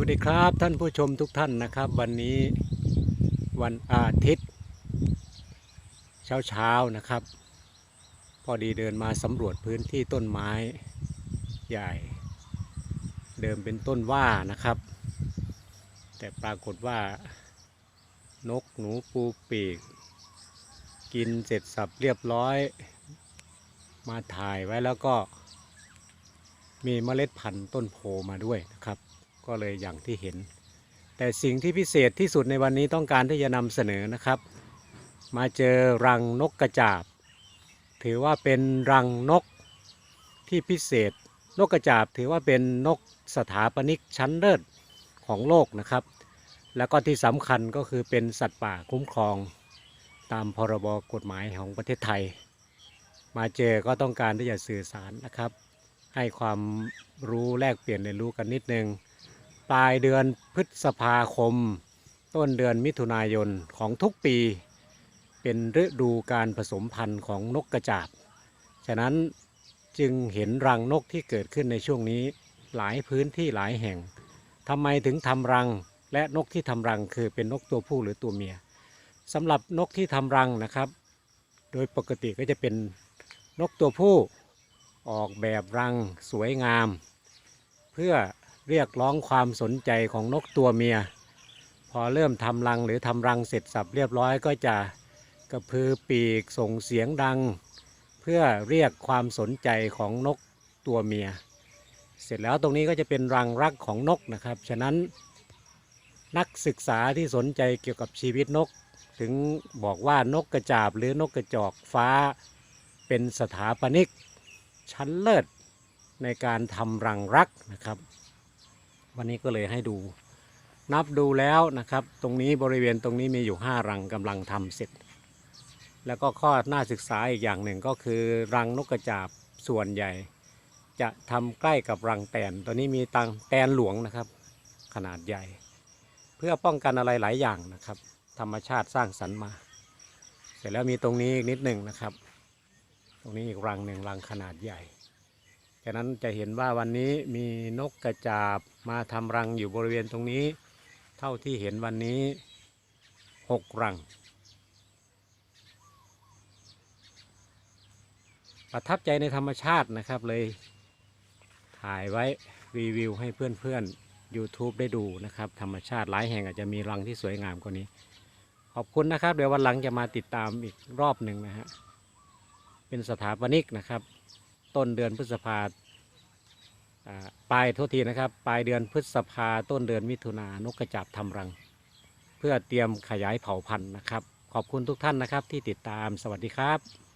วัสดีครับท่านผู้ชมทุกท่านนะครับ วันนี้วันอาทิตย์ เช้าเช้าๆนะครับ พอดีเดินมาสำรวจพื้นที่ต้นไม้ใหญ่ เดิมเป็นต้นว่านะครับ แต่ปรากฏว่านกหนูปูปีก กินเสร็จสับเรียบร้อย มาถ่ายไว้แล้วก็มีเมล็ดพันธุ์ต้นโพมาด้วยนะครับ ก็เลยอย่างที่เห็น แต่สิ่งที่พิเศษที่สุดในวันนี้ต้องการที่จะนำเสนอนะครับ มาเจอรังนกกระจาบ ถือว่าเป็นรังนกที่พิเศษ นกกระจาบถือว่าเป็นนกสถาปนิกชั้นเลิศของโลกนะครับ แล้วก็ที่สำคัญก็คือเป็นสัตว์ป่าคุ้มครอง ตามพรบกฎหมายของประเทศไทย มาเจอก็ต้องการที่จะสื่อสารนะครับ ให้ความรู้แลกเปลี่ยนเรียนรู้กันนิดนึง ปลายเดือนพฤษภาคม ต้นเดือนมิถุนายนของทุกปี เป็นฤดูการผสมพันธุ์ของนกกระจาบ ฉะนั้นจึงเห็นรังนกที่เกิดขึ้นในช่วงนี้หลายพื้นที่หลายแห่งทำไมถึงทำรังและนกที่ทำรังคือเป็นนกตัวผู้หรือตัวเมียสำหรับนกที่ทำรังนะครับ โดยปกติก็จะเป็นนกตัวผู้ออกแบบรังสวยงาม เพื่อ เรียกร้องความสนใจของนกตัวเมีย พอเริ่มทำรังหรือทำรังเสร็จสับเรียบร้อยก็จะกระพือปีกส่งเสียงดัง เพื่อเรียกความสนใจของนกตัวเมีย เสร็จแล้วตรงนี้ก็จะเป็นรังรักของนกนะครับ ฉะนั้นนักศึกษาที่สนใจเกี่ยวกับชีวิตนก ถึงบอกว่านกกระจาบหรือนกกระจอกฟ้า เป็นสถาปนิก ชั้นเลิศในการทำรังรักนะครับ วันนี้ก็เลยให้ดู นับดูแล้วนะครับ ตรงนี้บริเวณตรงนี้มีอยู่ 5 รังกำลังทำเสร็จ แล้วก็ข้อน่าศึกษาอีกอย่างหนึ่งก็คือ รังนกกระจาบส่วนใหญ่ จะทำใกล้กับรังแตนตัวนี้มีตังแตนหลวงนะครับ ขนาดใหญ่ เพื่อป้องกันอะไรหลายอย่างนะครับ ธรรมชาติสร้างสรรค์มา เสร็จแล้วมีตรงนี้อีกนิดหนึ่งนะครับ ตรงนี้อีกรังหนึ่งรังขนาดใหญ่ ฉะนั้นจะเห็นว่าวันนี้มีนกกระจาบมาทำรังอยู่บริเวณตรงนี้ เท่าที่เห็นวันนี้หกรัง ประทับใจในธรรมชาตินะครับเลย ถ่ายไว้รีวิวให้เพื่อนๆ YouTube ได้ดูนะครับ ธรรมชาติหลายแห่งอาจจะมีรังที่สวยงามกว่านี้ ขอบคุณนะครับ เดี๋ยววันหลังจะมาติดตามอีกรอบหนึ่งนะฮะ เป็นสถาปนิกนะครับ ต้นเดือนพฤษภาอ่าปลายโทษทีนะครับ ปลายเดือนพฤษภาต้นเดือนมิถุนานกกระจาบทำรัง เพื่อเตรียมขยายเผ่าพันธุ์นะครับ ขอบคุณทุกท่านนะครับที่ติดตามสวัสดีครับ